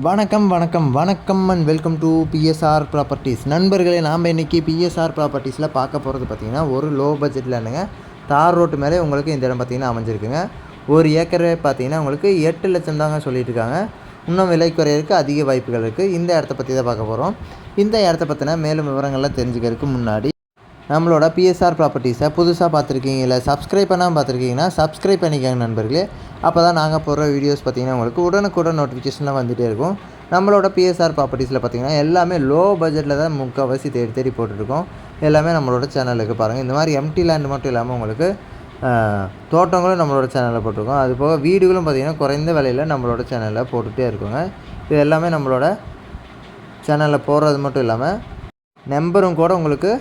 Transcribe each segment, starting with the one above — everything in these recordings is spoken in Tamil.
வணக்கம் வணக்கம் வணக்கம் and welcome to BSR properties நண்பர்களே நாம் இன்றைக்கி பிஎஸ்ஆர் ப்ராப்பர்ட்டிஸில் பார்க்க போகிறது பார்த்திங்கன்னா ஒரு லோ பட்ஜெட்டில் என்னங்க தார் ரோட்டு மேலே உங்களுக்கு இந்த இடம் பார்த்திங்கன்னா அமைஞ்சிருக்குங்க. ஒரு ஏக்கர் பார்த்திங்கன்னா உங்களுக்கு எட்டு லட்சம் தாங்க சொல்லிட்டு இருக்காங்க. இன்னும் விலை குறையிறதுக்கு அதிக வாய்ப்புகள் இருக்குது இந்த இடத்த பற்றி தான் பார்க்க போகிறோம் இந்த இடத்த பற்றின மேலும் விவரங்கள்லாம் தெரிஞ்சுக்கிறதுக்கு முன்னாடி நம்மளோட பிஎஸ்ஆர் ப்ராப்பர்ட்டிஸை புதுசாக பார்த்துருக்கீங்க இல்லை சப்ஸ்கிரைப் பண்ணாமல் பார்த்துருக்கீங்கன்னா சப்ஸ்கிரைப் பண்ணிக்கோங்க நண்பர்களே. அப்போ தான் நாங்கள் போடுற வீடியோஸ் பார்த்தீங்கன்னா உங்களுக்கு உடனுக்குடன் நோட்டிஃபிகேஷன்லாம் வந்துகிட்டே இருக்கும். நம்மளோட பிஎஸ்ஆர் ப்ராப்பர்ட்டிஸில் பார்த்தீங்கன்னா எல்லாமே லோ பட்ஜெட்டில் தான் முக்கால்வாசி தேடி தேடி போட்டுருக்கோம். எல்லாமே நம்மளோட சேனலுக்கு பாருங்கள் இந்த மாதிரி எம்டி லேண்ட் மட்டும் இல்லாமல் உங்களுக்கு தோட்டங்களும் நம்மளோட சேனலில் போட்டிருக்கோம். அது போக வீடுகளும் பார்த்திங்கன்னா குறைந்த விலையில் நம்மளோட சேனலில் போட்டுகிட்டே இருக்கோங்க. இது எல்லாமே நம்மளோட சேனலில் போடுறது மட்டும் இல்லாமல் நம்பரும் கூட உங்களுக்கு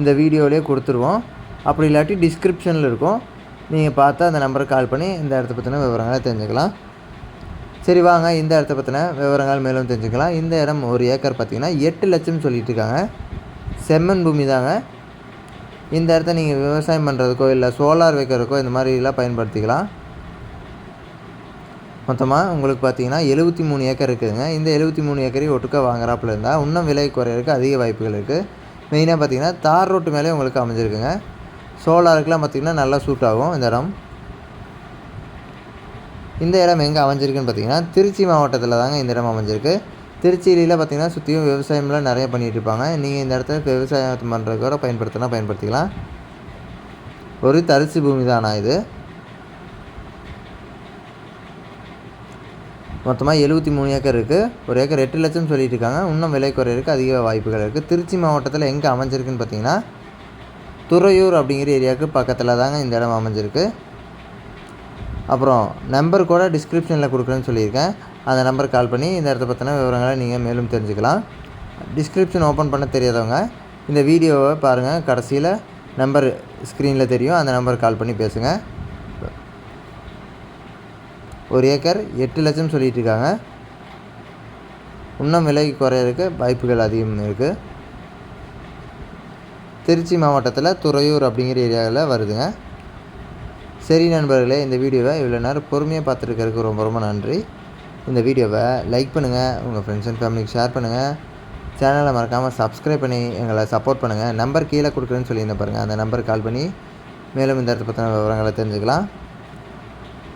இந்த வீடியோவிலே கொடுத்துருவோம். அப்படி இல்லாட்டி டிஸ்கிரிப்ஷனில் இருக்கும். நீங்கள் பார்த்தா அந்த நம்பருக்கு கால் பண்ணி இந்த இடத்த பற்றின விவரங்களை தெரிஞ்சுக்கலாம். சரி வாங்க. இந்த இடத்த பற்றின விவரங்கள் மேலும் தெரிஞ்சுக்கலாம். இந்த இடம் ஒரு ஏக்கர் பார்த்தீங்கன்னா எட்டு லட்சம் சொல்லிட்டு இருக்காங்க. செம்மண் பூமி தாங்க. இந்த இடத்த நீங்கள் விவசாயம் பண்ணுறதுக்கோ இல்லை சோலார் வைக்கிறதுக்கோ இந்த மாதிரிலாம் பயன்படுத்திக்கலாம். மொத்தமாக உங்களுக்கு பார்த்தீங்கன்னா எழுபத்தி மூணு ஏக்கர் இருக்குதுங்க. இந்த எழுபத்தி மூணு ஏக்கரையும் ஒட்டுக்க வாங்குறாப்புல இருந்தால் இன்னும் விலை குறையிறதுக்கு அதிக வாய்ப்புகள் இருக்குது மெயினாக பார்த்திங்கன்னா தார் ரோட்டு மேலே உங்களுக்கு அமைஞ்சிருக்குங்க. சோலாருக்குலாம் பார்த்திங்கன்னா நல்லா சூட் ஆகும் இந்த இடம். இந்த இடம் எங்கே அமைஞ்சிருக்குன்னு பார்த்தீங்கன்னா திருச்சி மாவட்டத்தில் தாங்க இந்த இடம் அமைஞ்சிருக்கு. திருச்சியில பார்த்தீங்கன்னா சுற்றியும் விவசாயம்லாம் நிறைய பண்ணிகிட்டு இருப்பாங்க. நீங்கள் இந்த இடத்துல விவசாயம் பண்ணுறதுக்கு கூட பயன்படுத்தினா பயன்படுத்திக்கலாம். ஒரு தரிசு பூமி தானா இது? மொத்தமாக எழுபத்தி மூணு ஏக்கர் இருக்குது ஒரு ஏக்கர் எட்டு லட்சம் சொல்லிட்டு இருக்காங்க. இன்னும் விலை குறையிறதுக்கு அதிக வாய்ப்புகள் இருக்குது திருச்சி மாவட்டத்தில் எங்கே அமைஞ்சிருக்குன்னு பார்த்தீங்கன்னா துறையூர் அப்படிங்கிற ஏரியாவுக்கு பக்கத்தில் தாங்க இந்த இடம் அமைஞ்சிருக்கு. அப்புறம் நம்பர் கூட டிஸ்கிரிப்ஷனில் கொடுக்குறேன்னு சொல்லியிருக்கேன். அந்த நம்பருக்கு கால் பண்ணி இந்த இடத்த பற்றின விவரங்களை நீங்கள் மேலும் தெரிஞ்சுக்கலாம். டிஸ்கிரிப்ஷன் ஓப்பன் பண்ண தெரியாதவங்க இந்த வீடியோவை பாருங்கள் கடைசியில் நம்பர் ஸ்க்ரீனில் தெரியும். அந்த நம்பருக்கு கால் பண்ணி பேசுங்கள் ஒரு ஏக்கர் எட்டு லட்சம் சொல்லிட்டு இருக்காங்க இன்னும் விலை குறையிறதுக்கு வாய்ப்புகள் அதிகம் இருக்குது திருச்சி மாவட்டத்தில் துறையூர் அப்படிங்கிற ஏரியாவில் வருதுங்க. சரி நண்பர்களே இந்த வீடியோவை இவ்வளோ நேரம் பொறுமையாக பார்த்துருக்கறதுக்கு ரொம்ப ரொம்ப நன்றி. இந்த வீடியோவை லைக் பண்ணுங்கள் உங்கள் ஃப்ரெண்ட்ஸ் அண்ட் ஃபேமிலிக்கு ஷேர் பண்ணுங்கள் சேனலை மறக்காமல் சப்ஸ்கிரைப் பண்ணி எங்களை சப்போர்ட் பண்ணுங்கள் நம்பர் கீழே கொடுக்குறேன்னு சொல்லியிருந்தேன் பாருங்கள் அந்த நம்பருக்கு கால் பண்ணி மேலும் இந்த இடத்த பற்றின விவரங்களை தெரிஞ்சுக்கலாம்.